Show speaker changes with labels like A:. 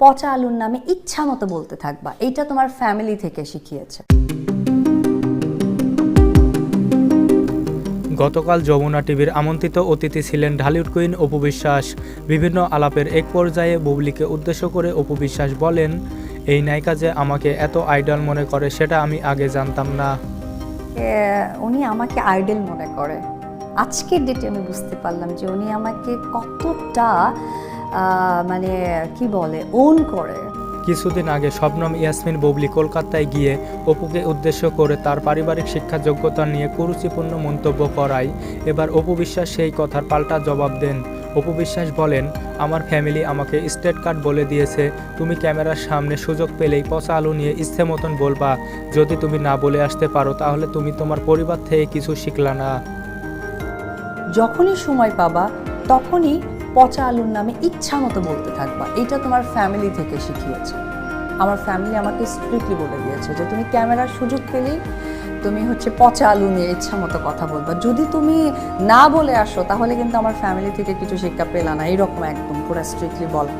A: পচা আলুর নামে ইচ্ছা মতো বলতে থাকবা। এটা তোমার ফ্যামিলি থেকে শিখিয়েছে।
B: গতকাল যমুনা টিভির আমন্ত্রিত অতিথি ছিলেন ঢালিউড কুইন অপু বিশ্বাস। বিভিন্ন আলাপের এক পর্যায়ে বুবলিকে উদ্দেশ্য করে অপু বিশ্বাস বলেন এই নায়িকা যে আমাকে এত আইডল মনে করে সেটা আমি আগে জানতাম না।
A: উনি আমাকে আইডল মনে করে। আজকের ডেটে আমি বুঝতে পারলাম যে উনি আমাকে কতটা মানে কি বলে ওন করে।
B: কিছুদিন আগে শবনম ইয়াসমিন বুবলি কলকাতায় গিয়ে অপুকে উদ্দেশ্য করে তার পারিবারিক শিক্ষা যোগ্যতা নিয়ে কুরুচিপূর্ণ মন্তব্য করায়। এবার অপু বিশ্বাস সেই কথার পাল্টা জবাব দেন। অপু বিশ্বাস বলেন আমার ফ্যামিলি আমাকে স্টেট কার্ড বলে দিয়েছে। তুমি ক্যামেরার সামনে সুযোগ পেলেই পচা আলু নিয়ে ইচ্ছে মতন বলবা। যদি তুমি না বলে আসতে পারো তাহলে তুমি তোমার পরিবার থেকে কিছু শিখলা না।
A: যখনই সময় পাবা তখনই পচা আলুর নামে ইচ্ছা মতো বলতে থাকবা। এটা তোমার ফ্যামিলি থেকে শিখিয়েছে। আমার ফ্যামিলি আমাকে স্ট্রিক্টলি বলে দিয়েছে যে তুমি ক্যামেরার সুযোগ পেলেই তুমি হচ্ছে পচা আলু নিয়ে ইচ্ছা মতো কথা বলবা। যদি তুমি না বলে আসো, তাহলে কিন্তু আমার ফ্যামিলি থেকে কিছু শিক্ষা পেলা না। এইরকম একদম, পুরো স্ট্রিক্টলি বলা।